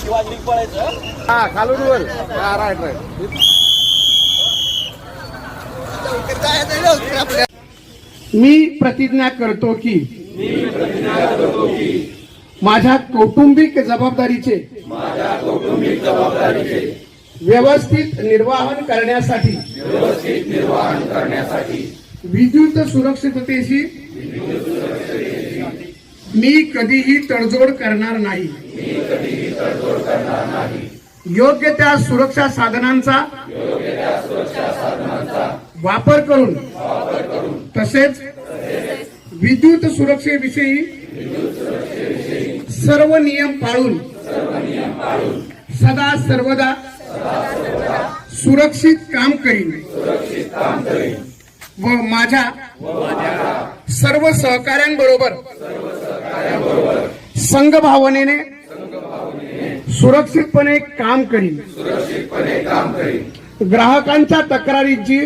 शिवाजी पळायचं. हा खालून वर. हा राईट राईट मी प्रतिज्ञा करतो की माझ्या कौटुंबिक जबाबदारीचे व्यवस्थित निर्वाहन करण्यासाठी विद्युत सुरक्षिततेशी मी कधीही तडजोड करणार नाही. योग्य त्या सुरक्षा साधनांचा वापर करून तसेच विद्युत सुरक्षेविषयी सर्व नियम पाळून सदा सर्वदा सुरक्षित काम करीन व माझ्या सर्व सहकाऱ्यांबरोबर संघभावनेने सुरक्षितपणे काम करीन. ग्राहकांच्या तक्रारींची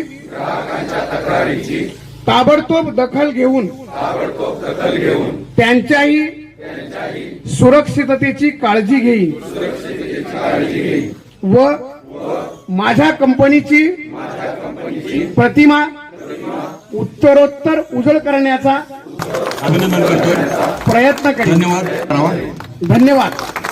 ताबडतोब दखल घेऊन त्यांच्याही सुरक्षिततेची काळजी घेईन. व माझ्या कंपनीची प्रतिमा उत्तरोत्तर उजळ करण्याचा अभिनंदन करतोय. प्रयत्न धन्यवाद. धन्यवाद.